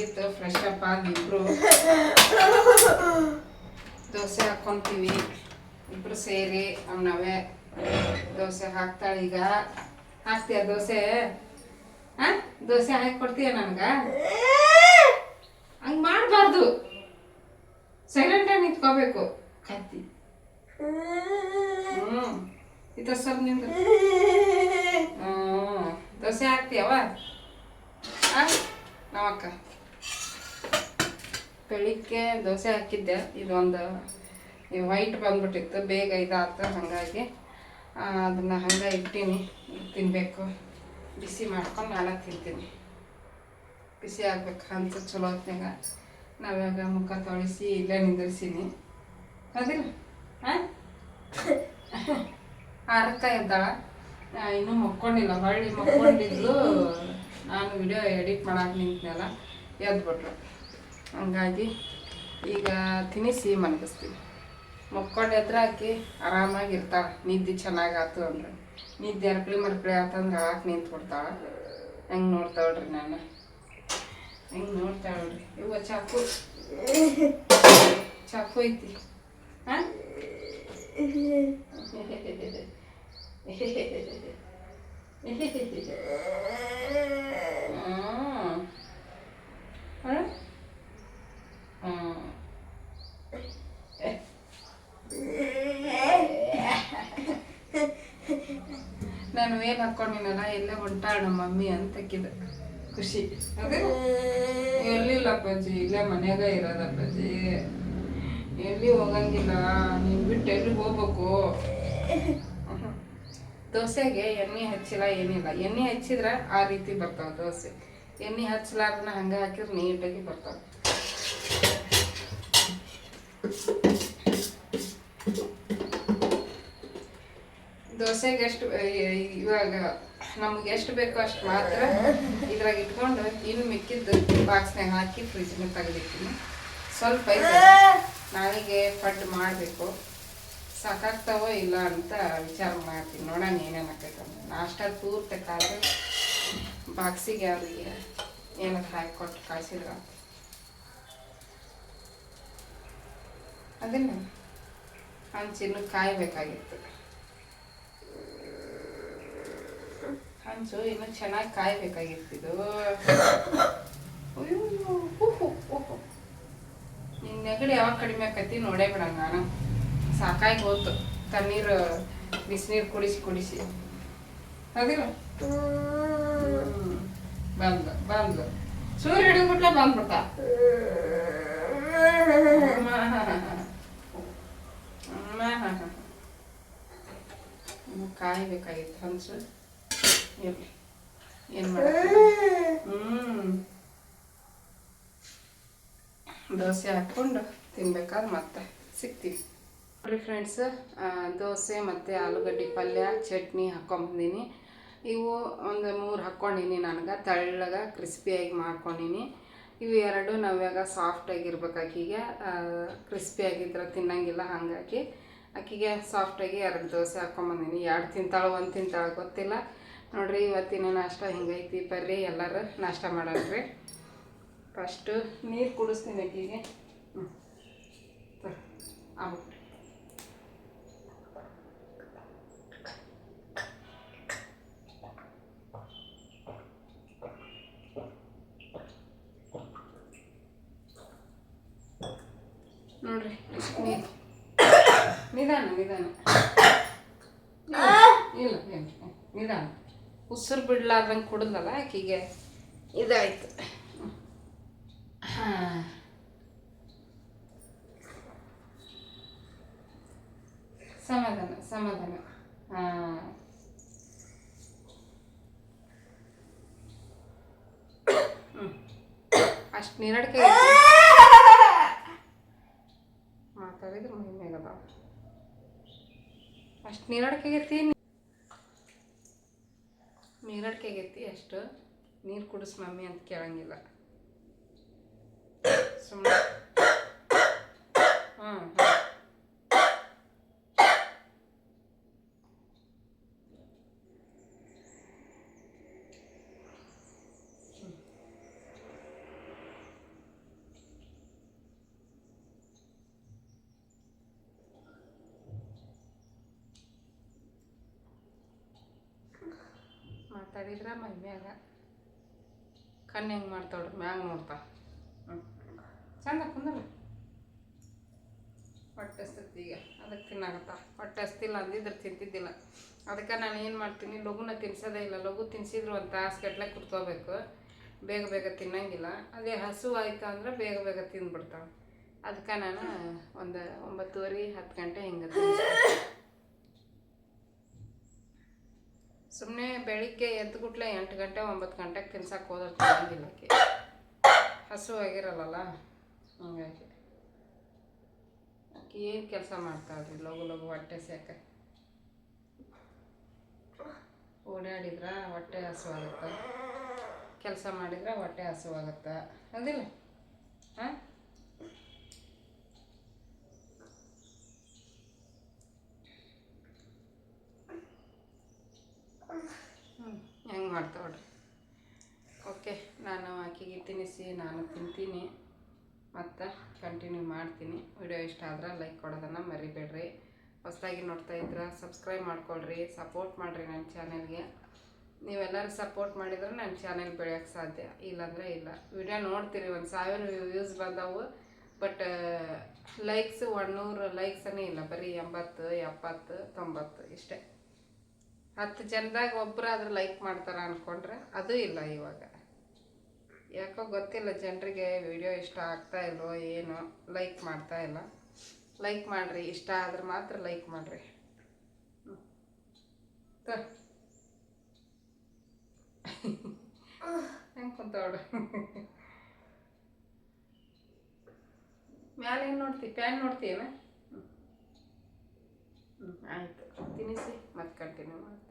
ಮುಗೀತು fresh up ಆಗಿ ಇಬ್ರು ದೋಸೆ ಹಾಕೊಂತೀವಿ. ಇಬ್ರು ಸೇರಿ ಅವನವೇ ದೋಸೆ ಹಾಕ್ತಾಳೆ ಈಗ. ಹಾಕ್ತೀಯ ದೋಸೆ? ಹಾ ದೋಸೆ ಹಾಕಿ ಕೊಡ್ತೀಯ ನನಗ? ಹಂಗೆ ಮಾಡಬಾರ್ದು. ಸೈಲೆಂಟಾಗಿ ನಿಂತ್ಕೋಬೇಕು. ಕತ್ತಿ. ಹ್ಮ್. ಇದು ಸ್ವಲ್ಪ ನಿಂದು ಹ್ಞೂ ದೋಸೆ ಹಾಕ್ತೀಯವ? ಹಾಂ ನಮ್ಮಕ್ಕ ಬೆಳಿಗ್ಗೆ ದೋಸೆ ಹಾಕಿದ್ದೆ. ಇದೊಂದು ವೈಟ್ ಬಂದ್ಬಿಟ್ಟಿತ್ತು. ಬೇಗ ಇದಾತು, ಹಾಗಾಗಿ ಅದನ್ನು ಹಂಗೆ ಇಟ್ಟೀನಿ. ತಿನ್ನಬೇಕು ಬಿಸಿ ಮಾಡ್ಕೊಂಡು ನಾಳೆ ತಿಂತೀನಿ. ಬಿಸಿ ಆಗ್ಬೇಕು. ಅಂತ ಚಲೋ ಹೊತ್ನಾಗ ನಾವ್ಯಾಗ ಮುಖ ತೊಳಿಸಿ ಇಲ್ಲೇ ನಿಂದಿರ್ಸೀನಿ. ಅದಿಲ್ಲ ಹಾಂ? ಆರಕ್ಕ ಇದ್ದಾಳ ಇನ್ನೂ ಮಕ್ಕೊಂಡಿಲ್ಲ. ಹೊಳ್ಳಿ ಮಕ್ಕೊಂಡಿದ್ದು ನಾನು ವಿಡಿಯೋ ಎಡಿಟ್ ಮಾಡಕ್ಕೆ ನಿಂತನಲ್ಲ. ಎದ್ಬಿಟ್ರು. ಹಂಗಾಗಿ ಈಗ ತಿನಿಸಿ ಮಲಗಿಸ್ತೀವಿ. ಮಕ್ಕೊಂಡು ಎದ್ರ ಹಾಕಿ ಆರಾಮಾಗಿ ಇರ್ತಾಳೆ ನಿದ್ದೆ ಚೆನ್ನಾಗಾತು ಅಂದ್ರೆ. ನಿದ್ದೆ ಅರ್ಕಳಿ ಮರ್ಕಳಿ ಆತಂದ್ರೆ ಹಾಕಿ ನಿಂತು ಬಿಡ್ತಾಳೆ ಹೆಂಗೆ ನೋಡ್ತಾಳ್ರಿ ನಾನು ಹೆಂಗೆ ನೋಡ್ತಾಳ್ರಿ? ಇವ ಚಾಕು. ಚಾಕು ಐತಿ. ಹಾಂ? ಹಾಂ? ನಾನು ಏನು ಹಾಕೊಂಡಿನಲ್ಲ ಎಲ್ಲೇ ಹೊಂಟಾಳ ನಮ್ಮ ಮಮ್ಮಿ ಅಂತ ಅಕ್ಕಿದ. ಖುಷಿ. ಎಲ್ಲಿಲ್ಲ ಅಪ್ಪಾಜಿ? ಇಲ್ಲೇ ಮನೆಯಾಗ ಇರೋದು ಅಪ್ಪಾಜಿ. ಎಲ್ಲಿ ಹೋಗಂಗಿಲ್ಲ. ನೀನ್ ಬಿಟ್ಟು ಎಲ್ಲಿ ಹೋಗ್ಬೇಕು? ದೋಸೆಗೆ ಎಣ್ಣೆ ಹಚ್ಚಿಲ್ಲ, ಏನಿಲ್ಲ. ಎಣ್ಣೆ ಹಚ್ಚಿದ್ರೆ ಆ ರೀತಿ ಬರ್ತಾವ ದೋಸೆ. ಎಣ್ಣೆ ಹಚ್ಚಲಾರ್ದನ ಹಂಗೆ ಹಾಕಿದ್ರೆ ನೀಟಾಗಿ ಬರ್ತಾವ. ದೋಸೆಗೆ ಎಷ್ಟು ಇವಾಗ ನಮ್ಗೆ ಎಷ್ಟು ಬೇಕೋ ಅಷ್ಟು ಮಾತ್ರ ಇದ್ರಾಗ ಇಟ್ಕೊಂಡು ಇನ್ನು ಮಿಕ್ಕಿದ್ದು ಬಾಕ್ಸ್ನಾಗ ಹಾಕಿ ಫ್ರಿಜ್ನಾಗ ತೆಗೆದಿರ್ತೀನಿ ಸ್ವಲ್ಪ ನನಗೆ ನಾಳೆಗೆ ಪಡ್ಡು ಮಾಡಬೇಕು. ಸಾಕಾಗ್ತಾವೋ ಇಲ್ಲ ಅಂತ ವಿಚಾರ ಮಾಡ್ತೀನಿ. ನೋಡೋಣ ಏನೇನು ಆಕೈತೆ ಅಂತ. ನಾಷ್ಟ ಪೂರ್ತಿ ಕಾಲ ಬಾಕ್ಸಿಗೆ ಅವರಿಗೆ ಏನಾದ್ರು ಹಾಕಿ ಕೊಟ್ಟು ಕಳಿಸಿದ್ರ. ಅದನ್ನ. ಹಂಚಿನ್ನು ಕಾಯ್ಬೇಕಾಗಿತ್ತು. ಹಂಚು ಇನ್ನು ಚೆನ್ನಾಗಿ ಕಾಯ್ಬೇಕಾಗಿತ್ತಿದು ಅಯ್ಯೋ ಉಹು, ಓಹೋ ನಿನ್ ನೆಗಡಿ ಯಾವಾಗ ಕಡಿಮೆ ಆಕತಿ ನೋಡೇ ಬಿಡಂಗ ನಾನು. ಸಾಕಾಗಿ ಹೋತು. ತಣ್ಣೀರು ಬಿಸಿನೀರು ಕುಡಿಸಿ ಕುಡಿಸಿ. ಅದಿಲ್ಲ ಬಂದ ಬಂದ. ಸೂರ್ಯ ಹಿಡಿದ್ಬಿಟ್ಲೆ ಬಂದ್ಬಿಟ್ಟ ಕಾಯ್ಬೇಕಾಗಿತ್ತು ಹಂಚು. ಏನ್ ಮಾಡ ಹ್ಮ್ ದೋಸೆ ಹಾಕ್ಕೊಂಡು ತಿನ್ಬೇಕಾದ್ರೆ ಮತ್ತೆ ಸಿಗ್ತೀವಿ. ನೋಡ್ರಿ ಫ್ರೆಂಡ್ಸ್ ದೋಸೆ ಮತ್ತು ಆಲೂಗಡ್ಡೆ ಪಲ್ಯ ಚಟ್ನಿ ಹಾಕ್ಕೊಂಬಂದೀನಿ ಇವು ಒಂದು ಮೂರು ಹಾಕ್ಕೊಂಡಿನಿ ನನಗೆ ತಳ್ಳಗ ಕ್ರಿಸ್ಪಿಯಾಗಿ ಮಾಡ್ಕೊಂಡಿನಿ. ಇವು ಎರಡು ನಾವ್ಯಾಗ ಸಾಫ್ಟಾಗಿರ್ಬೇಕು ಆಕಿಗೆ ಕ್ರಿಸ್ಪಿಯಾಗಿದ್ರೆ ತಿನ್ನಂಗಿಲ್ಲ ಹಾಗಾಗಿ. ಆಕಿಗೆ ಸಾಫ್ಟಾಗಿ ಎರಡು ದೋಸೆ ಹಾಕ್ಕೊಂಬಂದೀನಿ ಎರಡು ತಿಂತಾಳೆ ಒಂದು ತಿಂತಾಳೆ ಗೊತ್ತಿಲ್ಲ. ನೋಡ್ರಿ ಇವತ್ತಿನ ನಾಷ್ಟ ಹಿಂಗೈತಿ ಬರ್ರಿ ಎಲ್ಲರೂ ನಾಷ್ಟ ಮಾಡೋಣ್ರಿ. ಫಸ್ಟು ನೀರು ಕುಡಿಸ್ತೀನಿ ಅಕ್ಕಿಗೆ. ಆಗ್ಬಿಟ್ಟು ನೋಡ್ರಿ ನಿಧಾನ ನಿಧಾನ. ಇಲ್ಲ, ನಿಧಾನ. ಉಸಿರು ಬಿಡ್ಲಾರ್ದಂಗೆ ಕುಡಿದಲ್ಲ ಆಕೆಗೆ? ಇದಾಯ್ತು. ಹಾಂ ಸಮಾಧಾನ. ಸಮಾಧಾನ ಹಾಂ ಅಷ್ಟು ನೀರಡಿಕೆ ಮಾತಾಡಿದ್ರೆ ಮಹಿಮೆ ಅದಾವ. ಅಷ್ಟು ನೀರಡಿಕೆ ಆಗೈತಿ ಅಷ್ಟು ನೀರು ಕುಡಿಸ್ ಮಮ್ಮಿ ಅಂತ ಕೇಳಂಗಿಲ್ಲ. ಸುಮ್ಮನೆ ಹಾಂ ಹಾಂ ಮಾತಾಡಿದ್ರ ಮೈ ಮ್ಯಾಗ ಕಣ್ಣು ಹೆಂಗೆ ಮಾಡ್ತಾವ್ರಿ ಮ್ಯಾಗ ನೋಡ್ತಾ. ಚಂದ ಕುಂದ್ರ ಹೊಟ್ಟೆ ಈಗ. ಅದಕ್ಕೆ ತಿನ್ನಾಗತ್ತ ಹೊಟ್ಟೆ ಹಸ್ತಿಲ್ಲ ಅಂದಿದ್ರೆ ತಿಂತಿದ್ದಿಲ್ಲ. ಅದಕ್ಕೆ ನಾನು ಏನು ಮಾಡ್ತೀನಿ, ಲಘುನ ತಿನ್ಸೋದೇ ಇಲ್ಲ. ಲಘು ತಿನ್ಸಿದ್ರು ಒಂದು ತಾಸು ಗಟ್ಲೆ ಕುತ್ಕೋಬೇಕು ಬೇಗ ಬೇಗ ತಿನ್ನಂಗಿಲ್ಲ. ಅದೇ ಹಸು ಆಯ್ತು ಅಂದ್ರೆ ಬೇಗ ಬೇಗ ತಿಂದ್ಬಿಡ್ತಾವೆ ಅದಕ್ಕೆ ನಾನು ಒಂದು ಒಂಬತ್ತುವರೆ ಹತ್ತು ಗಂಟೆ ಹಿಂಗೆ ಸುಮ್ಮನೆ ಬೆಳಿಗ್ಗೆ ಎದ್ದು ಗುಟ್ಲೆ ಎಂಟು ಗಂಟೆ, ಒಂಬತ್ತು ಗಂಟೆಗೆ ತಿನ್ಸಕ್ಕೆ ಹೋದ್ರೆ ತಿನ್ನಂಗಿಲ್ಲ ಆಕೆ. ಹಸು ಆಗಿರಲ್ಲ ಹಂಗಾಗಿ. ಆಕೆ ಏನು ಕೆಲಸ ಮಾಡ್ತಾಳ್ರಿ ಲಘು ಲಘು ಹೊಟ್ಟೆ ಸೇಕ. ಓಡಾಡಿದ್ರೆ? ಹೊಟ್ಟೆ ಹಸುವಾಗುತ್ತೆ? ಕೆಲಸ ಮಾಡಿದ್ರೆ? ಹೊಟ್ಟೆ ಹಸುವಾಗುತ್ತೆ? ಅದಿಲ್ಲ. ಹಾಂ ಹ್ಞೂ ಹೆಂಗೆ ಮಾಡ್ತಾವ್ರಿ ಓಕೆ ನಾನು ಆಕೆಗೆ ತಿನ್ನಿಸಿ ನಾನು ತಿಂತೀನಿ. ಮತ್ತು ಕಂಟಿನ್ಯೂ ಮಾಡ್ತೀನಿ. ವಿಡಿಯೋ ಇಷ್ಟ ಆದ್ರೆ ಲೈಕ್ ಕೊಡೋದನ್ನು ಮರಿಬೇಡ್ರಿ. ಹೊಸದಾಗಿ ನೋಡ್ತಾ ಇದ್ರೆ ಸಬ್ಸ್ಕ್ರೈಬ್ ಮಾಡ್ಕೊಳ್ರಿ. ಸಪೋರ್ಟ್ ಮಾಡಿರಿ ನನ್ನ ಚಾನೆಲ್ಗೆ ನೀವೆಲ್ಲರೂ ಸಪೋರ್ಟ್ ಮಾಡಿದ್ರೆ ನನ್ನ ಚಾನೆಲ್ ಬೆಳೆಯೋಕ್ಕೆ ಸಾಧ್ಯ. ಇಲ್ಲಾಂದರೆ ಇಲ್ಲ. ವಿಡಿಯೋ ನೋಡ್ತೀರಿ ಒಂದು ಸಾವಿರ ವ್ಯೂಸ್ ಬಂದವು. ಬಟ್ ಲೈಕ್ಸ್ ಒನ್ನೂರು ಲೈಕ್ಸನೇ ಇಲ್ಲ. ಬರೀ ಎಂಬತ್ತು, ಎಪ್ಪತ್ತು, ತೊಂಬತ್ತು ಇಷ್ಟೇ. ಹತ್ತು ಜನದಾಗ ಒಬ್ಬರಾದ್ರೂ ಲೈಕ್ ಮಾಡ್ತಾರೆ ಅಂದ್ಕೊಂಡ್ರೆ ಅದು ಇಲ್ಲ ಇವಾಗ. ಯಾಕೋ ಗೊತ್ತಿಲ್ಲ, ಜನರಿಗೆ ವಿಡಿಯೋ ಇಷ್ಟ ಆಗ್ತಾ ಇಲ್ವೋ ಏನು ಲೈಕ್ ಮಾಡ್ತಾ ಇಲ್ಲ. ಲೈಕ್ ಮಾಡಿರಿ, ಇಷ್ಟ ಆದ್ರೆ ಮಾತ್ರ ಲೈಕ್ ಮಾಡಿರಿ. ಹೆಂಗೆ ಕುಂತವಡ ಮ್ಯಾಲೆ ಏನು ನೋಡ್ತಿ? ಪ್ಯಾನ್ ನೋಡ್ತೀಯನ ಹ್ಞೂ ಆಯಿತು. ತಿನ್ನಿಸಿ, ಮತ್ತೆ ಕಂಟಿನ್ಯೂ ಮಾಡ್ತೀನಿ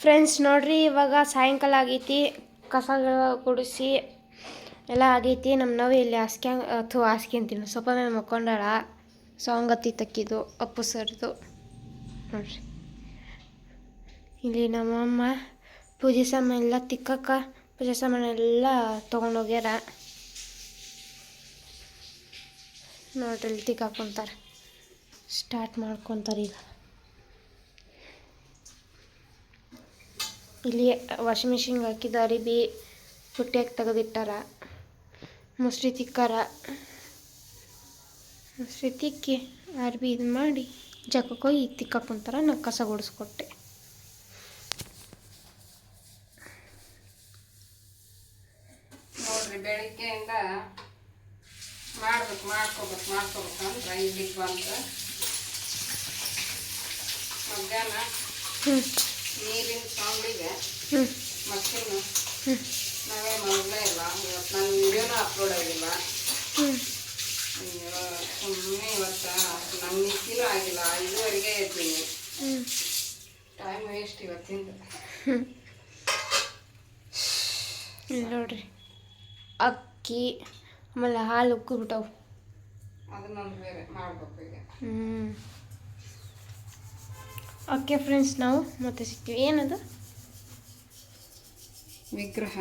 ಫ್ರೆಂಡ್ಸ್ ನೋಡ್ರಿ, ಇವಾಗ ಸಾಯಂಕಾಲ ಆಗೈತಿ. ಕಸಗಳ ಗುಡಿಸಿ ಎಲ್ಲ ಆಗೈತಿ. ನಮ್ಮ ನಾವು ಇಲ್ಲಿ ಹಾಸ್ಕ್ಯ ಅಥವಾ ಹಾಸ್ಗೆ ಸ್ವಲ್ಪ ಮೇಲೆ ಮಕ್ಕೊಂಡಾಳ. ಸಾಂಗ್ ತಕ್ಕಿದ್ದು, ಅಪ್ಪು ಸರ್ದು. ನೋಡ್ರಿ. ಇಲ್ಲಿ ನಮ್ಮಮ್ಮ ಪೂಜೆ ಸಾಮಾನು ಎಲ್ಲ ತಿಕ್ಕಕ್ಕ, ಪೂಜೆ ಸಾಮಾನೆಲ್ಲ ತೊಗೊಂಡೋಗ್ಯಾರ ನೋಡ್ರಿ, ಇಲ್ಲಿ ತಿಕ್ಕಾಕೊಂತಾರೆ. ಸ್ಟಾರ್ಟ್ ಮಾಡ್ಕೊತಾರೆ ಈಗ. ಇಲ್ಲಿ ವಾಷಿಂಗ್ ಮಿಷಿನ್ಗೆ ಹಾಕಿದ ಅರಿಬಿ ಬುಟ್ಟಿಯಾಗಿ ತೆಗೆದಿಟ್ಟಾರ. ಮುಸ್ರಿ ತಿಕ್ಕಾರ. ಮುಸ್ರಿ ತಿಕ್ಕಿ ಅರ್ಬಿ ಇದು ಮಾಡಿ ಜಗಕ್ಕೆ ಹೋಗಿ ತಿಕ್ಕ ಕುಂತಾರ ನಾ ಕಸ ಗುಡಿಸ್ಕೊಟ್ಟೆ ನೋಡ್ರಿ ಬೆಳಿಗ್ಗೆಯಿಂದ ಮಾಡ್ಬೇಕು ಮಾಡ್ಕೋಬೇಕು ಮಾಡ್ಕೋಬೇಕು ಅಂದ್ರೆ ಇಲ್ಲಿಗೆ ಬಂತು ಮಧ್ಯಾಹ್ನ ಹ್ಞೂ ನೀರಿನ ಹ್ಞೂ ಮಷೀನು ನಾವೇ ಮಾಡಲೇ ಇಲ್ಲ ಇವತ್ತು ನಾನು ವಿಡಿಯೋನೂ ಅಪ್ಲೋಡ್ ಆಗಿಲ್ಲ ಸುಮ್ಮನೆ ಇವತ್ತು ನಮ್ಮ ನಿಖಿಲೂ ಆಗಿಲ್ಲ. ಐದುವರೆಗೆ ಇರ್ತೀನಿ ಟೈಮ್ ವೇಸ್ಟ್ ಇವತ್ತಿಂದ. ನೋಡ್ರಿ. ಅಕ್ಕಿ ಆಮೇಲೆ ಹಾಲು ಉಕ್ಕಿಬಿಟ್ಟವು ಅದನ್ನೊಂದು ಬೇರೆ ಮಾಡ್ಬೇಕು ಈಗ. ಹ್ಞೂ ಓಕೆ ಫ್ರೆಂಡ್ಸ್ ನಾವು ಮತ್ತೆ ಸಿಕ್ತೀವಿ ಏನದು? ವಿಗ್ರಹ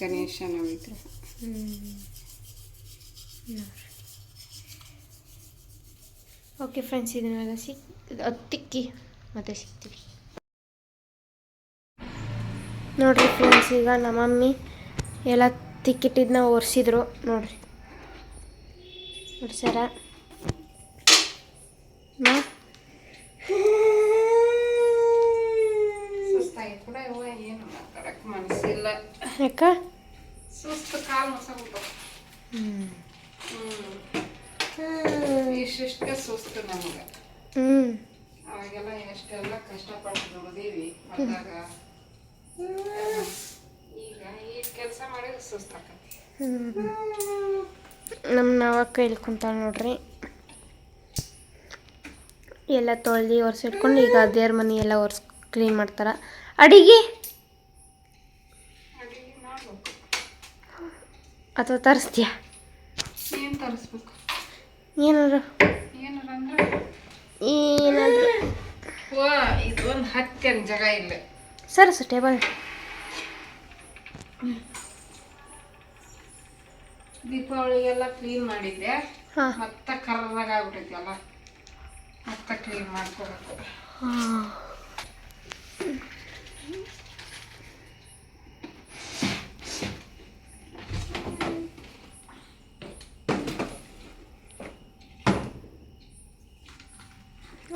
ಗಣೇಶನ ವಿಗ್ರಹ. ಓಕೆ ಫ್ರೆಂಡ್ಸ್ ಇದನ್ನೆಲ್ಲ ಸಿಕ್ ಅದು ತಿಕ್ಕಿ ಮತ್ತೆ ಸಿಕ್ತೀವಿ ನೋಡ್ರಿ ಫ್ರೆಂಡ್ಸ್ ಈಗ ನಮ್ಮ ಮಮ್ಮಿ ಎಲ್ಲ ತಿಕ್ಕಿಟ್ಟಿದ್ನ ಒರೆಸಿದ್ರು. ನೋಡ್ರಿ. ಒರ್ಸ್ಯಾರ ನಾ ಸುಸ್ತಾಗಿ ಕೂಡ ಇವ ಏನು ಮಾತಾಡಕ್ಕೆ ಮನಸ್ಸಿಲ್ಲ ಯಾಕ ಸುಸ್ತು ಕಾಲು ಮೊಸಬಿಟ್ಟು ಹ್ಞೂ ಹ್ಞೂ ಇಷ್ಟಿಷ್ಟಕ್ಕೆ ಸುಸ್ತು ನಮಗೆ ಹ್ಞೂ ಅವಾಗೆಲ್ಲ ಎಷ್ಟೆಲ್ಲ ಕಷ್ಟಪಟ್ಟು ದುಡಿದೀವಿ ಬಂದಾಗ ಈಗ ಈ ಕೆಲಸ ಮಾಡಿದ್ರೆ ಸುಸ್ತಾಕತಿ ನಮ್ಮ ನಾವ ಇಲ್ಲಿ ಕುಂತಾಳ ನೋಡ್ರಿ ಎಲ್ಲ ತೊಳ್ದು ಒರೆಸಿಟ್ಕೊಂಡು ಈಗ ದೇವ್ರ ಮನೆ ಎಲ್ಲ ಒರೆಸ್ ಕ್ಲೀನ್ ಮಾಡ್ತಾರೆ ಅಡಿಗೆ ಅಥವಾ ತರಿಸ್ತೀಯ? ಏನು ತರಿಸ್ಬೇಕು? ಏನಾದ್ರು? ಏನಾರ ಅಂದ್ರೆ? ಏನಾದ್ರು. ಓ ಇದೊಂದು ಹತ್ತೇನು ಜಾಗ ಇಲ್ಲ ಸರಸು ಟೇಬಲ್ ದೀಪಾವಳಿಗೆಲ್ಲ ಕ್ಲೀನ್ ಮಾಡಿದ್ದೆ. ಹಾಂ. ಮತ್ತೆ ಕರ್ರಾಗ ಆಗ್ಬಿಟ್ಟೈತಿ ಎಲ್ಲ ಮತ್ತೆ ಕ್ಲೀನ್ ಮಾಡ್ಕೋಬೇಕು.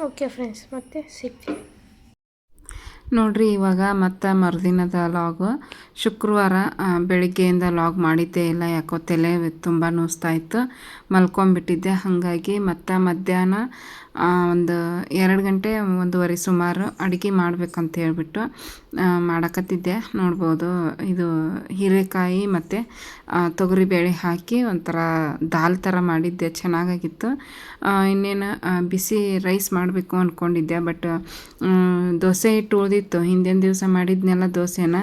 ಓಕೆ ಫ್ರೆಂಡ್ಸ್ ಮತ್ತೆ ಸಿಗ್ತೀವಿ. ನೋಡ್ರಿ ಇವಾಗ ಮತ್ತೆ ಮರುದಿನದ ಲಾಗು ಶುಕ್ರವಾರ ಬೆಳಗ್ಗೆಯಿಂದ ಲಾಗ್ ಮಾಡಿದ್ದೆ ಇಲ್ಲ, ಯಾಕೋ ತಲೆ ತುಂಬ ನೋಸ್ತಾ ಇತ್ತು. ಮಲ್ಕೊಂಬಿಟ್ಟಿದ್ದೆ ಹಾಗಾಗಿ ಮತ್ತೆ ಮಧ್ಯಾಹ್ನ ಒಂದು ಎರಡು ಗಂಟೆ, ಒಂದೂವರೆ ಸುಮಾರು ಅಡುಗೆ ಮಾಡ್ಬೇಕಂತ ಹೇಳ್ಬಿಟ್ಟು ಮಾಡಕತ್ತಿದ್ದೆ. ನೋಡ್ಬೋದು, ಇದು ಹೀರೆಕಾಯಿ ಮತ್ತು ತೊಗರಿಬೇಳೆ ಹಾಕಿ ಒಂಥರ ದಾಲ್ ಥರ ಮಾಡಿದ್ದೆ. ಚೆನ್ನಾಗಾಗಿತ್ತು. ಇನ್ನೇನು ಬಿಸಿ ರೈಸ್ ಮಾಡಬೇಕು ಅಂದ್ಕೊಂಡಿದ್ದೆ ಬಟ್ ದೋಸೆ ಹಿಟ್ಟು ಉಳಿದಿತ್ತು. ಹಿಂದಿನ ದಿವಸ ಮಾಡಿದ್ನೆಲ್ಲ ದೋಸೆನ.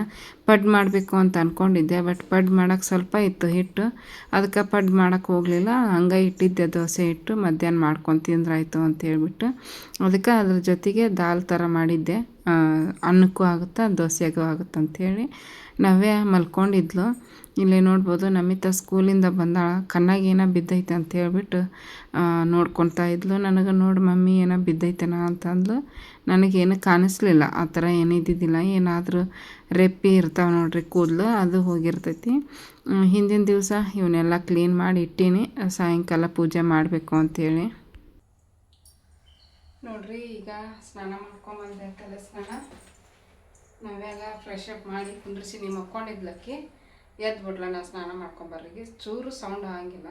ಪಡ್ ಮಾಡಬೇಕು ಅಂತ ಅಂದ್ಕೊಂಡಿದ್ದೆ ಬಟ್ ಪಡ್ ಮಾಡೋಕ್ಕೆ ಸ್ವಲ್ಪ ಇತ್ತು ಹಿಟ್ಟು. ಅದಕ್ಕೆ ಪಡ್ ಮಾಡೋಕ್ಕೆ ಹೋಗಲಿಲ್ಲ. ಹಂಗೆ ಇಟ್ಟಿದ್ದೆ ದೋಸೆ ಹಿಟ್ಟು. ಮಧ್ಯಾಹ್ನ ಮಾಡ್ಕೊಂಡು ತಿಂದ್ರಾಯ್ತು ಅಂತ ಹೇಳ್ಬಿಟ್ಟು. ಅದಕ್ಕೆ ಅದ್ರ ಜೊತೆಗೆ ದಾಲ್ ಥರ ಮಾಡಿದ್ದೆ. ಅನ್ನಕ್ಕೂ ಆಗುತ್ತಾ, ದೋಸೆಗೂ ಆಗುತ್ತೆ ಅಂಥೇಳಿ ನವ್ಯ ಮಲ್ಕೊಂಡಿದ್ಲು. ಇಲ್ಲಿ ನೋಡ್ಬೋದು. ನಮಿತಾ ಸ್ಕೂಲಿಂದ ಬಂದಾಳ. ಕಣ್ಣಾಗ ಏನೋ ಬಿದ್ದೈತೆ ಅಂತ ಹೇಳ್ಬಿಟ್ಟು ನೋಡ್ಕೊತಾ ಇದ್ಲು. ನನಗೆ ನೋಡಿ ಮಮ್ಮಿ ಏನೋ ಬಿದ್ದೈತೆನ ಅಂತಂದ್ಲು ನನಗೇನು ಕಾಣಿಸ್ಲಿಲ್ಲ. ಆ ಥರ ಏನಿದ್ದಿದ್ದಿಲ್ಲ ಏನಾದರೂ ರೆಪ್ಪಿ ಇರ್ತಾವೆ ನೋಡ್ರಿ, ಕೂದಲು, ಅದು ಹೋಗಿರ್ತೈತಿ. ಹಿಂದಿನ ದಿವಸ ಇವನ್ನೆಲ್ಲ ಕ್ಲೀನ್ ಮಾಡಿ ಇಟ್ಟೀನಿ. ಸಾಯಂಕಾಲ ಪೂಜೆ ಮಾಡಬೇಕು ಅಂಥೇಳಿ ನೋಡ್ರಿ, ಈಗ ಸ್ನಾನ ಮಾಡ್ಕೊಂಬಂದೆ ತಲೆ ಸ್ನಾನ. ನಾವೆಲ್ಲ ಫ್ರೆಶ್ ಅಪ್ ಮಾಡಿ ಕುಂದ್ರಿಸಿ ನೀವು ಮಕ್ಕೊಂಡಿದ್ಲಕ್ಕಿ ಎದ್ದು ಬಿಡ್ಲ ಸ್ನಾನ ಮಾಡ್ಕೊಂಬರ್ರಿಗೆ ಚೂರು ಸೌಂಡ್ ಆಗಂಗಿಲ್ಲ.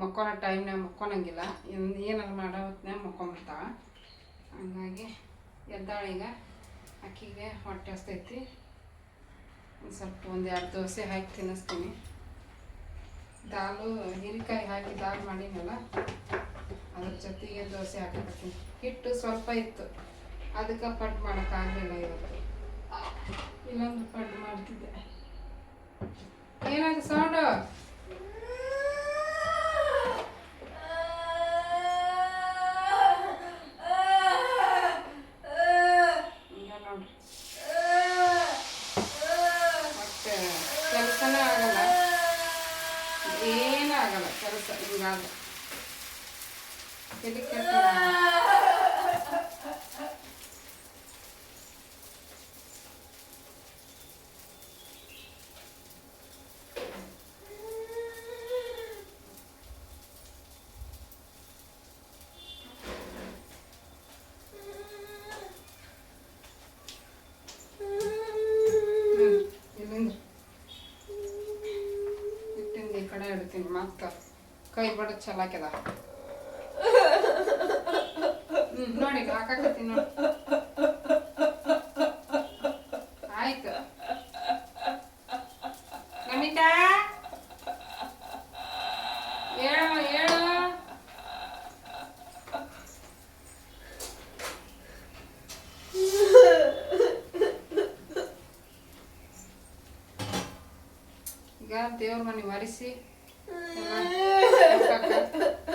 ಮಕ್ಕೊಳ ಟೈಮ್ನಾಗ ಮಕ್ಕೊಳಂಗಿಲ್ಲ. ಏನಾರು ಮಾಡೋ ಮಕ್ಕೊಂಬಿಡ್ತಾವ ಹಂಗಾಗಿ ಎದ್ದಾಳ ಈಗ. ಅಕ್ಕಿಗೆ ಹೊಟ್ಟೆ ಹಸ್ತೈತಿ. ಒಂದು ಸ್ವಲ್ಪ ಒಂದು ಎರಡು ದೋಸೆ ಹಾಕಿ ತಿನ್ನಿಸ್ತೀನಿ. ದಾಲು, ಹೀರೆಕಾಯಿ ಹಾಕಿ ದಾಲ್ ಮಾಡಿನಲ್ಲ ಅದ್ರ ಜೊತೆಗೆ ದೋಸೆ ಹಾಕಿ ಹಿಟ್ಟು ಸ್ವಲ್ಪ ಇತ್ತು. ಅದಕ್ಕೆ ಪಡ್ ಮಾಡೋಕ್ಕಾಗಲಿಲ್ಲ ಇವತ್ತು. ಇಲ್ಲಾಂದ್ರೆ ಪಡ್ ಮಾಡ್ತಿದ್ದೆ. ಏನಾಯ್ತು ಸೌಂಡು ಹಿಂಗೆ ನೋಡ್ರಿ ಮತ್ತೆ ಕೆಲಸನೇ ಆಗಲ್ಲ ಏನೂ ಆಗಲ್ಲ ಕೆಲಸ ಹಿಂಗಾಗ ತಲೆ ಕೆಟ್ಟ ಹ್ಮ್, ಇಲ್ಲಿಂದ ಇಟ್ಟಿಂದ ಈ ಕಡೆ ಇಡ್ತೀನಿ ಮತ್ತ ಕೈ ಬಡ ಚಲಾಕ್ಯದ ನೋಡಿ ಹಾಕಾಕತ್ತೀನಿ ನೋಡಿ. ಆಯ್ತು. ನಮಿತಾ? ಹೇಳು ಹೇಳು. ಈಗ ದೇವ್ರ ಮನೆ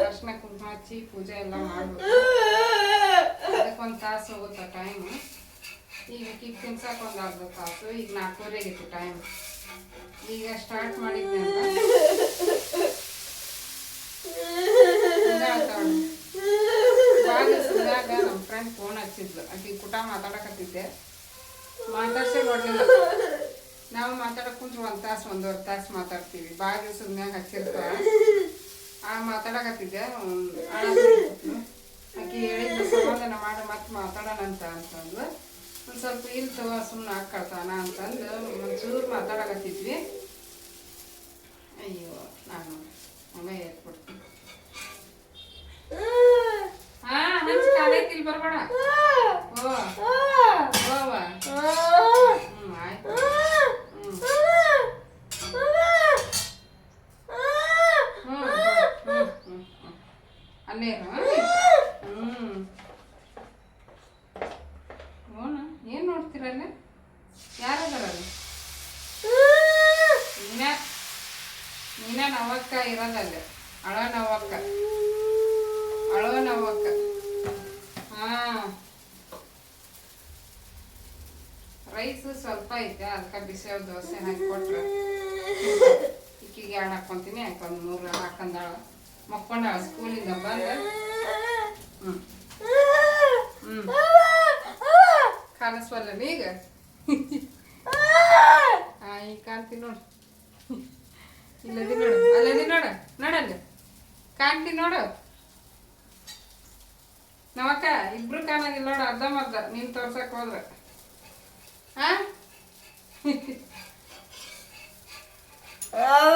ಅರ್ಶಿನ ಕುಂಕುಮ ಹಚ್ಚಿ ಪೂಜೆ ಎಲ್ಲ ಮಾಡ್ಬೇಕು ಅದಕ್ಕೊಂದು ತಾಸು ಹೋಗುತ್ತೆ ಟೈಮ್ ಈಗ ಈಗ ತಿನ್ಸಕ್ಕೆ ಒಂದು ಅರ್ಧ ತಾಸು ಈಗ ನಾಲ್ಕೂವರೆ ಆಗೈತಿ ಟೈಮ್ ಈಗ ಸ್ಟಾರ್ಟ್ ಮಾಡಿದ್ದೆ ಬಾಗಿಸಿದಾಗ ನಮ್ಮ ಫ್ರೆಂಡ್ ಫೋನ್ ಹಚ್ಚಿದ್ಲು. ಆಕೆ ಕುಟ ಮಾತಾಡಕತ್ತಿದ್ದೆ. ಮಾತಾಡ್ಸೇ ನೋಡಲಿಲ್ಲ ನಾವು ಮಾತಾಡಕ್ ಕುಂತ್ರು ಒಂದು ತಾಸು, ಒಂದೂವರೆ ತಾಸು ಮಾತಾಡ್ತೀವಿ. ಬಾಗಿಸಿದ ಮ್ಯಾಗ ಹಚ್ಚಿರ್ತ. ಆ ಮಾತಾಡಕತ್ತಿದ್ದೆ. ಆಕೆ ಹೇಳಿದ್ ಸಮಾಧಾನ ಮಾಡಿ ಮತ್ತೆ ಮಾತಾಡೋಣ ಅಂತ ಅಂತಂದ್ಲು. ಒಂದು ಸ್ವಲ್ಪ ಇಲ್ಲಿ ತಗೋ ಸುಮ್ಮನೆ ಹಾಕ್ಕೊಳ್ತಾನ ಅಂತಂದು ಒಂಚೂರು ಮಾತಾಡಕತ್ತಿದ್ವಿ. Ayo, ayo, ayo, ayo, ಓವ ಅಳ ನವಕ್ಕ ಅಳೋ ನವಕ್ಕ ಹಾ. ರೈಸ್ ಸ್ವಲ್ಪ ಐತೆ, ಅದಕ್ಕೆ ಬಿಸಿಯೋ ದೋಸೆ ಹಾಕಿ ಕೊಟ್ರೆ ಇಕ್ಕಿಗೆ ಎರಡು ಹಾಕ್ಕೊಂತೀನಿ ಯಾಕೊಂದು ಮೂರು ಹಾಕೊಂಡಾಳ ಮಕ್ಕೊಂಡಾಳ ಸ್ಕೂಲಿಂದ ಬಂದು. ಹ್ಞೂ ಹ್ಞೂ ಕಾಣಿಸ್ವಲ್ಲ ಈಗ? Oh.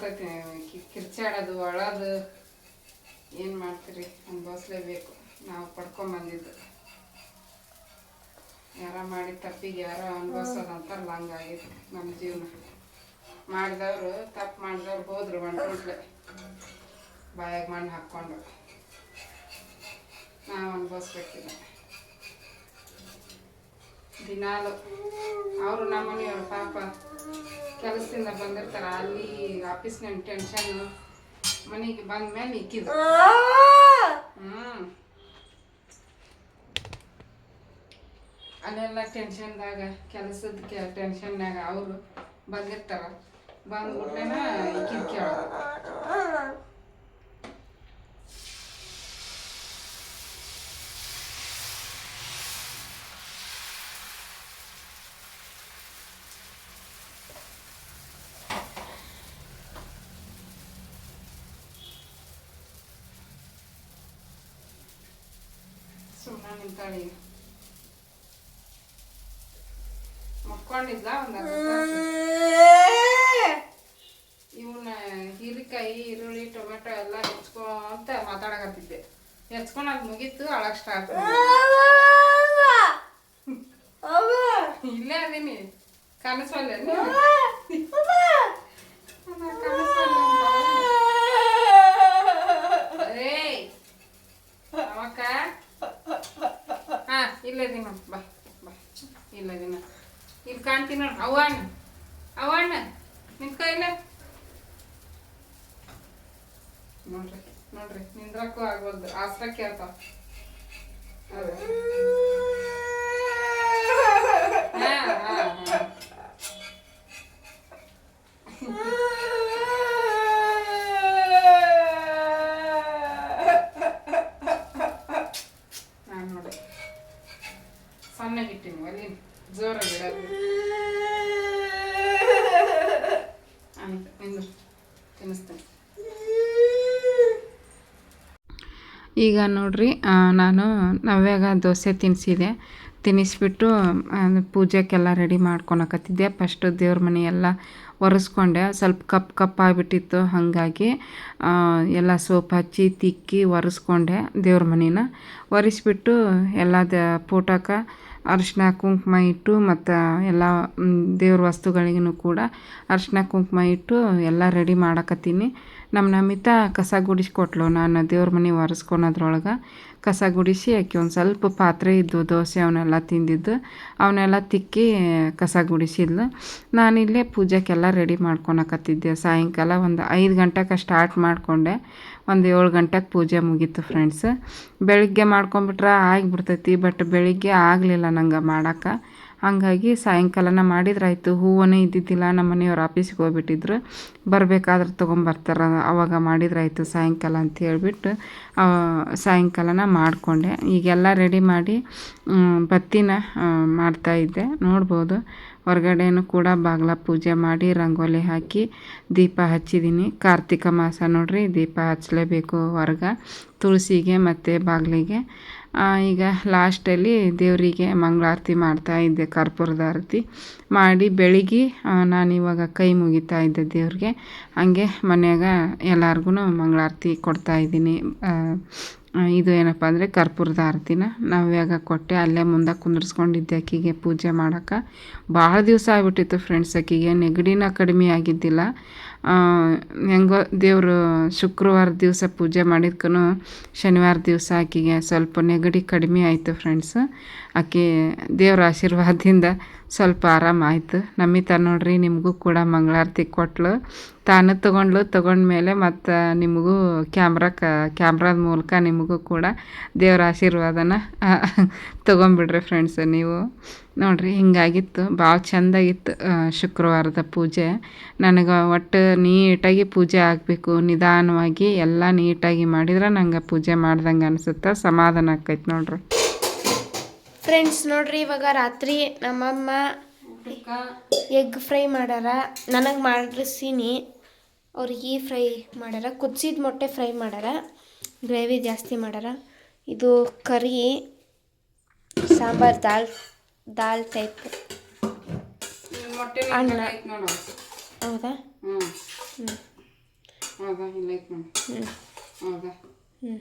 ಕಿ- ಕಿರ್ಚಾಡೋದು ಅಳೋದು ಏನು ಮಾಡ್ತೀರಿ? ಅನುಭವಿಸ್ಲೇಬೇಕು ನಾವು ಪಡ್ಕೊಂಬಂದಿದ್ದು ಯಾರ ಮಾಡಿ ತಪ್ಪಿಗೆ ಯಾರೋ ಅನುಭವಿಸೋದು ಅಂತಾರಲ್ಲ ಹಂಗಾಗೈತಿ ನಮ್ಮ ಜೀವನ. ಮಾಡಿದವರು, ತಪ್ಪು ಮಾಡಿದವ್ರು ಹೋದ್ರು ಒಂಟೋಟ್ಲೆ ಬಾಯಾಗ ಮಣ್ಣು ಹಾಕ್ಕೊಂಡು. ನಾವು ಅನ್ಭವಿಸ್ಬೇಕಿಲ್ಲ ದಿನಾಲು ಅವರು ನಮ್ಮ ಮನೆಯವ್ರು ಪಾಪ ಕೆಲಸದಿಂದ ಬಂದಿರ್ತಾರೆ, ಅಲ್ಲಿ ಆಫೀಸ್ನಾಗ ಟೆನ್ಷನ್ ಮನೆಗೆ ಬಂದ ಮೇಲೆ ಇಕ್ಕಿದ್ರು ಹ್ಮ್. ಅಲ್ಲೆಲ್ಲ ಟೆನ್ಷನ್ದಾಗ ಕೆಲಸದ ಟೆನ್ಷನ್ನಾಗ ಅವರು ಬಂದಿರ್ತಾರ. ಬಂದ್ಬಿಟ್ಟೆನ ಇಕ್ಕಿದ್ ಕೇಳೋದು. ಮಕ್ಕೊಂಡಿದ್ಲ ಒಂದು ಇವನ್ನ ಹೀರಿಕಾಯಿ ಈರುಳ್ಳಿ ಟೊಮೆಟೊ ಎಲ್ಲ ಹೆಚ್ಕೊಂತ ಮಾತಾಡಕತ್ತಿದ್ದೆ. ಹೆಚ್ಕೊಂಡು ಅದು ಮುಗೀತು ಅಳಕ್ ಸ್ಟಾರ್ಟ್ ಇಲ್ಲೇ ಅದೀನಿ. ಕನಸಲ್ಲ ಹಾ ದಿನ ನೋಡು, ಬಾ ಬಾ. ಇಲ್ಲದೀನ ಇಲ್ಲಿ ಕಾಣ್ತೀನಿ ನೋಡು ಅವಣ್ಣ ಅವಣ್ಣ ನಿನ್ ಕೈನ ನೋಡ್ರಿ ನೋಡ್ರಿ, ನಿಂದ್ರಕ್ಕೂ ಆಗ್ಬೋದು ಆಸ್ರ ಕೇಳ್ತಾವ ಹಾ ಹಾ ಹಾ ನಾನು ನೋಡಿ ಸಣ್ಣಗಿಟ್ಟಿನಿ ಒಲಿ ಜೋರಾಗಿ ತಿನ್ನಿಸ್ತೇನೆ ಈಗ ನೋಡ್ರಿ ನಾನು ನವ್ಯಾಗ ದೋಸೆ ತಿನ್ನಿಸಿದೆ ತಿನ್ನಿಸ್ಬಿಟ್ಟು ಪೂಜೆಕ್ಕೆಲ್ಲ ಪೂಜೆಗೆಲ್ಲ ರೆಡಿ ಮಾಡ್ಕೊಳಕತ್ತಿದ್ದೆ ಫಸ್ಟು ದೇವ್ರ ಮನೆ ಎಲ್ಲ ಒರೆಸ್ಕೊಂಡೆ ಸ್ವಲ್ಪ ಕಪ್ ಕಪ್ ಆಗಿಬಿಟ್ಟಿತ್ತು ಹಾಗಾಗಿ ಎಲ್ಲ ಸೋಪ್ ಹಚ್ಚಿ ತಿಕ್ಕಿ ಒರೆಸ್ಕೊಂಡೆ ದೇವ್ರ ಮನೆನ ಒರೆಸ್ಬಿಟ್ಟು ಎಲ್ಲ ದ ಫೋಟೋಕ್ಕೆ ಅರಿಶಿನ ಕುಂಕುಮ ಇಟ್ಟು ಮತ್ತು ಎಲ್ಲ ದೇವ್ರ ವಸ್ತುಗಳಿಗೂ ಕೂಡ ಅರಿಶಿನ ಕುಂಕುಮ ಇಟ್ಟು ಎಲ್ಲ ರೆಡಿ ಮಾಡಕತ್ತೀನಿ. ನಮ್ಮ ನಮಿತಾ ಕಸ ಗುಡಿಸ್ಕೊಟ್ಲು. ನಾನು ದೇವ್ರ ಮನೆ ಒರೆಸ್ಕೊಳೋದ್ರೊಳಗೆ ಕಸ ಗುಡಿಸಿ ಆಕೆ ಒಂದು ಸ್ವಲ್ಪ ಪಾತ್ರೆ ಇದ್ದು, ದೋಸೆ ಅವನ್ನೆಲ್ಲ ತಿಂದಿದ್ದು ಅವನ್ನೆಲ್ಲ ತಿಕ್ಕಿ ಕಸ ಗುಡಿಸಿದ್ಲು. ನಾನಿಲ್ಲೇ ಪೂಜೆಗೆಲ್ಲ ರೆಡಿ ಮಾಡ್ಕೊಳಕತ್ತಿದ್ದೆ ಸಾಯಂಕಾಲ ಒಂದು ಐದು ಗಂಟೆಗೆ ಸ್ಟಾರ್ಟ್ ಮಾಡಿಕೊಂಡೆ. ಒಂದು ಏಳು ಗಂಟೆಗೆ ಪೂಜೆ ಮುಗೀತು ಫ್ರೆಂಡ್ಸ್ ಬೆಳಗ್ಗೆ ಮಾಡ್ಕೊಂಬಿಟ್ರೆ ಆಗಿಬಿಡ್ತೈತಿ ಬಟ್ ಬೆಳಿಗ್ಗೆ ಆಗಲಿಲ್ಲ ನಂಗೆ ಮಾಡೋಕ್ಕೆ ಹಾಗಾಗಿ ಸಾಯಂಕಾಲನ ಮಾಡಿದ್ರಾಯಿತು. ಹೂವನೇ ಇದ್ದಿದ್ದಿಲ್ಲ ನಮ್ಮ ಮನೆಯವ್ರು ಆಫೀಸಿಗೆ ಹೋಗ್ಬಿಟ್ಟಿದ್ರು. ಬರಬೇಕಾದ್ರೆ ತೊಗೊಂಬರ್ತಾರ, ಅವಾಗ ಮಾಡಿದ್ರಾಯ್ತು ಸಾಯಂಕಾಲ ಅಂತ ಹೇಳ್ಬಿಟ್ಟು ಸಾಯಂಕಾಲನ ಮಾಡಿಕೊಂಡೆ. ಈಗೆಲ್ಲ ರೆಡಿ ಮಾಡಿ ಬತ್ತಿನ ಮಾಡ್ತಾಯಿದ್ದೆ ನೋಡ್ಬೋದು. ಹೊರಗಡೆನೂ ಕೂಡ ಬಾಗ್ಲ ಪೂಜೆ ಮಾಡಿ ರಂಗೋಲಿ ಹಾಕಿ ದೀಪ ಹಚ್ಚಿದ್ದೀನಿ. ಕಾರ್ತಿಕ ಮಾಸ ನೋಡ್ರಿ, ದೀಪ ಹಚ್ಚಲೇಬೇಕು ಹೊರಗೆ, ತುಳಸಿಗೆ ಮತ್ತು ಬಾಗಿಲಿಗೆ. ಈಗ ಲಾಸ್ಟಲ್ಲಿ ದೇವರಿಗೆ ಮಂಗಳಾರತಿ ಮಾಡ್ತಾ ಇದ್ದೆ, ಕರ್ಪೂರದ ಆರತಿ ಮಾಡಿ ಬೆಳಿಗ್ಗೆ ನಾನಿವಾಗ ಕೈ ಮುಗಿತಾ ಇದ್ದೆ ದೇವ್ರಿಗೆ. ಹಾಗೆ ಮನೆಯಾಗ ಎಲ್ಲರಿಗೂ ಮಂಗಳಾರತಿ ಕೊಡ್ತಾ ಇದ್ದೀನಿ. ಇದು ಏನಪ್ಪ ಅಂದರೆ ಕರ್ಪೂರದ ಆರತಿನ ನವ್ಯಾಗ ಕೊಟ್ಟೆ, ಅಲ್ಲೇ ಮುಂದೆ ಕುಂದ್ರಿಸ್ಕೊಂಡಿದ್ದೆ ಆಕಿಗೆ ಪೂಜೆ ಮಾಡೋಕ್ಕೆ ಭಾಳ ದಿವಸ ಆಗ್ಬಿಟ್ಟಿತ್ತು ಫ್ರೆಂಡ್ಸ್ ಆಕಿಗೆ ನೆಗಡಿನ ಕಡಿಮೆ ಆಗಿದ್ದಿಲ್ಲ. ಹೆಂಗೋ ದೇವರು ಶುಕ್ರವಾರ ದಿವಸ ಪೂಜೆ ಮಾಡಿದ್ಕೂ ಶನಿವಾರ ದಿವಸ ಆಕಿಗೆ ಸ್ವಲ್ಪ ನೆಗಡಿ ಕಡಿಮೆ ಆಯಿತು ಫ್ರೆಂಡ್ಸ್ ಆಕೆ ದೇವರ ಆಶೀರ್ವಾದದಿಂದ ಸ್ವಲ್ಪ ಆರಾಮಾಯಿತು ನಮಿತಾ ನೋಡ್ರಿ, ನಿಮಗೂ ಕೂಡ ಮಂಗಳಾರತಿ ಕೊಟ್ಲು. ತಾನು ತೊಗೊಂಡ್ಲು, ತೊಗೊಂಡ್ಮೇಲೆ ಮತ್ತು ನಿಮಗೂ ಕ್ಯಾಮ್ರಾ ಕ್ಯಾಮ್ರಾದ ಮೂಲಕ ನಿಮಗೂ ಕೂಡ ದೇವರ ಆಶೀರ್ವಾದನ ತೊಗೊಂಬಿಡ್ರಿ ಫ್ರೆಂಡ್ಸ್ ನೀವು. ನೋಡಿರಿ, ಹಿಂಗಾಗಿತ್ತು. ಭಾಳ ಚೆಂದಾಗಿತ್ತು ಶುಕ್ರವಾರದ ಪೂಜೆ. ನನಗೆ ಒಟ್ಟು ನೀಟಾಗಿ ಪೂಜೆ ಆಗಬೇಕು. ನಿಧಾನವಾಗಿ ಎಲ್ಲ ನೀಟಾಗಿ ಮಾಡಿದ್ರೆ ನಂಗೆ ಪೂಜೆ ಮಾಡ್ದಂಗೆ ಅನಿಸುತ್ತೆ. ಸಮಾಧಾನ ಆಕೈತೆ ನೋಡ್ರಿ. ಫ್ರೆಂಡ್ಸ್ ನೋಡ್ರಿ ಇವಾಗ ರಾತ್ರಿ ನಮ್ಮಮ್ಮ ಎಗ್ ಫ್ರೈ ಮಾಡ್ಯಾರ ನನಗೆ ಮಾಡಿಸೀನಿ ಅವ್ರಿಗೆ ಫ್ರೈ ಮಾಡ್ಯಾರ ಕುದಿಸಿದ ಮೊಟ್ಟೆ ಫ್ರೈ ಮಾಡ್ಯಾರ ಗ್ರೇವಿ ಜಾಸ್ತಿ ಮಾಡ್ಯಾರ ಇದು ಕರಿ ಸಾಂಬಾರು ದಾಲ್ ದಾಲ್ ಟೈಪ್ ಅನ್ನ. ಹೌದಾ? ಹ್ಞೂ ಹ್ಞೂ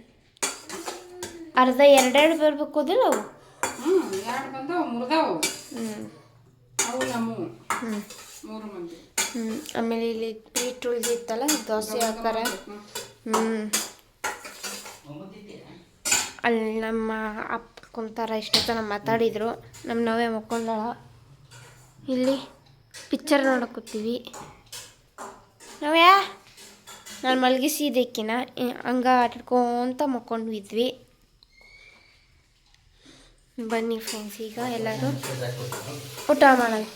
ಅರ್ಧ ಎರಡೆರಡು ಬರ್ಬೇಕು ಅದಿಲ್ಲ ಅವು? ಹ್ಞೂ ಎರಡು ಬಂದಾವ ಮುರಿದವು. ಹ್ಞೂ ಅವು ನಮ್ಮ ಹ್ಞೂ ಮೂರು ಮಂದಿ. ಹ್ಞೂ ಆಮೇಲೆ ಇಲ್ಲಿ ಹಿಟ್ಟು ಉಳಿದಿತ್ತಲ್ಲ ದೋಸೆ ಹಾಕಾರ ಹ್ಞೂ ಅಲ್ಲಿ ನಮ್ಮ ಅಪ್ಪ ಕುಂತಾರ ಇಷ್ಟೊತ್ತನ ಮಾತಾಡಿದ್ರು. ನಮ್ಮ ನವೇ ಮಕ್ಕೊಂಡಾಳ. ಇಲ್ಲಿ ಪಿಕ್ಚರ್ ನೋಡಕ್ಕೂತೀವಿ ನವ್ಯಾ ನಾನು ಮಲಗಿಸಿದ್ದಕ್ಕಿನ ಹಂಗ ಆಟಾಡ್ಕೊಂತ ಮಕ್ಕೊಂಡ್ವಿದ್ವಿ ಬನ್ನಿ ಫ್ರೆಂಡ್ಸ್ ಈಗ ಎಲ್ಲರೂ ಊಟ ಮಾಡೋದು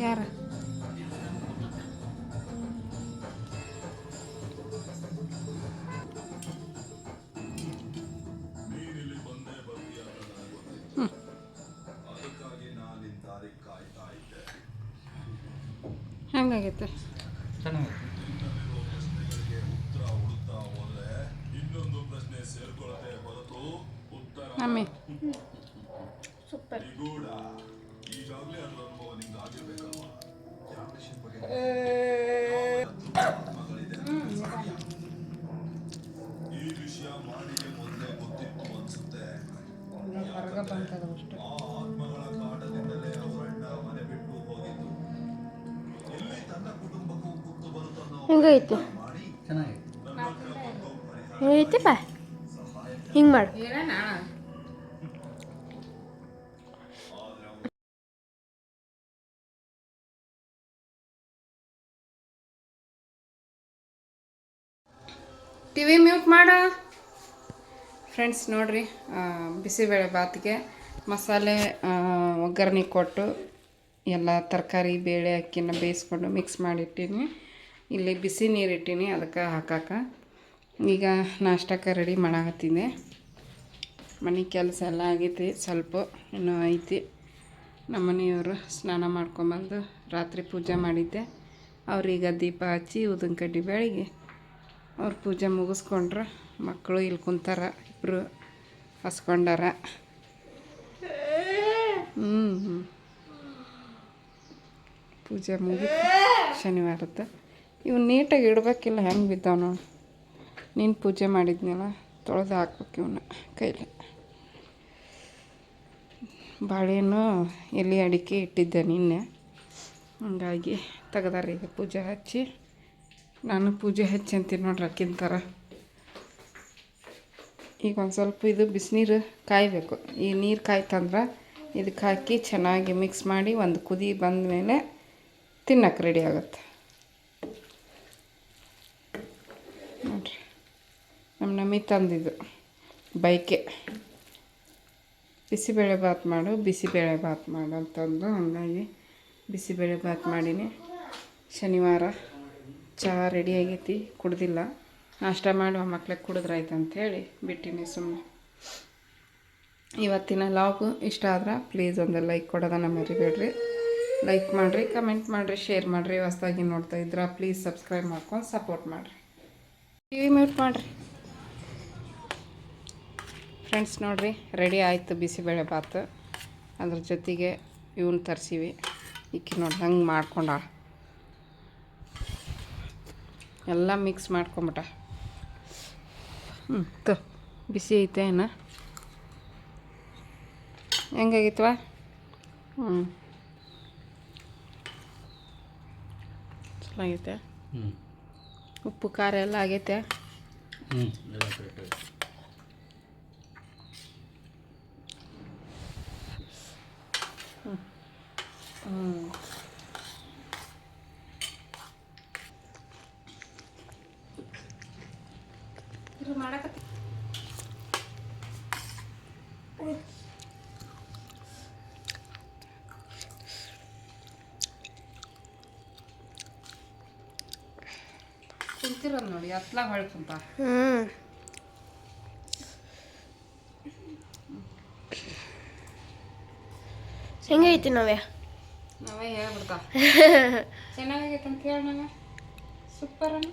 ಯಾರು? ಹೆಂಗಾಗೈತೆ ಚೆನ್ನಾಗಿದೆ ಹೆಂಗೈತಿ ಬಾ. ಹಿಂಗೆ ಮಾಡು. ಟಿವಿ ಮ್ಯೂಟ್ ಮಾಡ. ಫ್ರೆಂಡ್ಸ್ ನೋಡ್ರಿ ಬಿಸಿಬೇಳೆ ಬಾತಿಗೆ ಮಸಾಲೆ ಒಗ್ಗರಣೆ ಕೊಟ್ಟು ಎಲ್ಲ ತರಕಾರಿ, ಬೇಳೆ, ಅಕ್ಕಿನ ಬೇಯಿಸ್ಕೊಂಡು ಮಿಕ್ಸ್ ಮಾಡಿಟ್ಟಿನಿ. ಇಲ್ಲಿ ಬಿಸಿ ನೀರು ಇಟ್ಟೀನಿ, ಅದಕ್ಕೆ ಹಾಕಕ್ಕೆ ಈಗ ನಾಷ್ಟಕ್ಕೆ ರೆಡಿ ಮಾಡಾಕತ್ತೀನಿ. ಮನೆ ಕೆಲಸ ಎಲ್ಲ ಆಗೈತಿ, ಸ್ವಲ್ಪ ಇನ್ನೂ ಐತಿ. ನಮ್ಮ ಮನೆಯವರು ಸ್ನಾನ ಮಾಡ್ಕೊಂಬಂದು ರಾತ್ರಿ ಪೂಜೆ ಮಾಡಿದ್ದೆ. ಅವ್ರೀಗ ದೀಪ ಹಚ್ಚಿ ಉದಿನ ಕಡ್ಡಿ ಬೆಳಗ್ಗೆ ಅವ್ರು ಪೂಜೆ ಮುಗಿಸ್ಕೊಂಡ್ರೆ. ಮಕ್ಕಳು ಇಲ್ಲಿ ಕುಂತಾರ ಇಬ್ಬರು ಹಸ್ಕೊಂಡಾರ. ಹ್ಞೂ ಪೂಜೆ ಮುಗಿತು ಶನಿವಾರದ್ದು ಇವು ನೀಟಾಗಿ ಇಡಬೇಕಿಲ್ಲ, ಹೆಂಗೆ ಬಿದ್ದಾವ ನೋಡಿ ನೀನು ಪೂಜೆ ಮಾಡಿದ್ನಲ್ಲ, ತೊಳೆದು ಹಾಕ್ಬೇಕು ಇವನ್ನ ಕೈಲಿ. ಬಾಳೆಹಣ್ಣು ಎಲೆ ಅಡಿಕೆ ಇಟ್ಟಿದ್ದೆ ನಿನ್ನೆ. ಹಂಗಾಗಿ ತೆಗ್ದಾರ ಈಗ ಪೂಜೆ ಹಚ್ಚಿ. ನಾನು ಪೂಜೆ ಹಚ್ಚಿ ಅಂತೀನಿ ನೋಡ್ರಿ ಅಕ್ಕಿಂತಾರ ಈಗ ಒಂದು ಸ್ವಲ್ಪ ಇದು ಬಿಸಿನೀರು ಕಾಯಬೇಕು. ಈ ನೀರು ಕಾಯ್ತಂದ್ರೆ ಇದಕ್ಕೆ ಹಾಕಿ ಚೆನ್ನಾಗಿ ಮಿಕ್ಸ್ ಮಾಡಿ ಒಂದು ಕುದಿ ಬಂದ ಮೇಲೆ ತಿನ್ನಕ್ಕೆ ರೆಡಿ ಆಗುತ್ತೆ ನೋಡ್ರಿ ನಮ್ಮ ನಮ್ಮಿ ತಂದಿದ್ದು. ಬೈಕೆ. ಬಿಸಿಬೇಳೆ ಬಾತ್ ಮಾಡು, ಬಿಸಿಬೇಳೆ ಬಾತ್ ಮಾಡು ಅಂತಂದು ಹಂಗಾಗಿ ಬಿಸಿಬೇಳೆ ಬಾತ್ ಮಾಡೀನಿ. ಶನಿವಾರ ಚಹಾ ರೆಡಿ ಆಗೈತಿ, ಕುಡ್ದಿಲ್ಲ. ನಾಷ್ಟ ಮಾಡುವ ಮಕ್ಳಿಗೆ ಕುಡಿದ್ರಾಯ್ತು ಅಂಥೇಳಿ ಬಿಟ್ಟಿನಿ ಸುಮ್ಮನೆ ಇವತ್ತಿನ ಲಾಗು ಇಷ್ಟ ಆದ್ರೆ ಪ್ಲೀಸ್ ಒಂದು ಲೈಕ್ ಕೊಡೋದನ್ನ ಮರಿಬೇಡ್ರಿ. ಲೈಕ್ ಮಾಡಿರಿ, ಕಮೆಂಟ್ ಮಾಡಿರಿ, ಶೇರ್ ಮಾಡಿರಿ. ಹೊಸ್ದಾಗಿ ನೋಡ್ತಾ ಇದ್ರೆ ಪ್ಲೀಸ್ ಸಬ್ಸ್ಕ್ರೈಬ್ ಮಾಡ್ಕೊಂಡು ಸಪೋರ್ಟ್ ಮಾಡಿರಿ. ಟಿ ವಿ ಮ್ಯೂಟ್ ಮಾಡಿರಿ. ಫ್ರೆಂಡ್ಸ್ ನೋಡಿರಿ ರೆಡಿ ಆಯಿತು ಬಿಸಿಬೇಳೆ ಭಾತ್. ಅದ್ರ ಜೊತೆಗೆ ಇವನ್ ತರಿಸಿವಿ. ಇಕ್ಕಿ ನೋಡಿ ಹಂಗೆ ಮಾಡ್ಕೊಂಡ ಎಲ್ಲ ಮಿಕ್ಸ್ ಮಾಡ್ಕೊಂಬಿಟ ಹ್ಞೂ ತ ಬಿಸಿ ಐತೆ ಏನ? ಹೆಂಗಾಗಿತ್ವ? ಹ್ಞೂ ಚೆನ್ನಾಗೈತೆ? ಉಪ್ಪು ಖಾರ ಎಲ್ಲ ಆಗೈತೆ? ಹ್ಞೂ ಎಲ್ಲ ಕರೆಕ್ಟ್ ಆಯ್ತು ಕುಂತಿರೋದು ನೋಡಿ ಅತ್ಲಾಗ ಹೊಳ್ ಕುಂತ ಹ್ಞೂ ಹೆಂಗೈತಿ ನಾವೇ ನಾವೇ ಹೇಳ್ಬಿಡ್ತಾ ಚೆನ್ನಾಗೈತೆ ಅಂತ ಹೇಳಿ ನಂಗೆ ಸೂಪರ್ ಅನ್ನ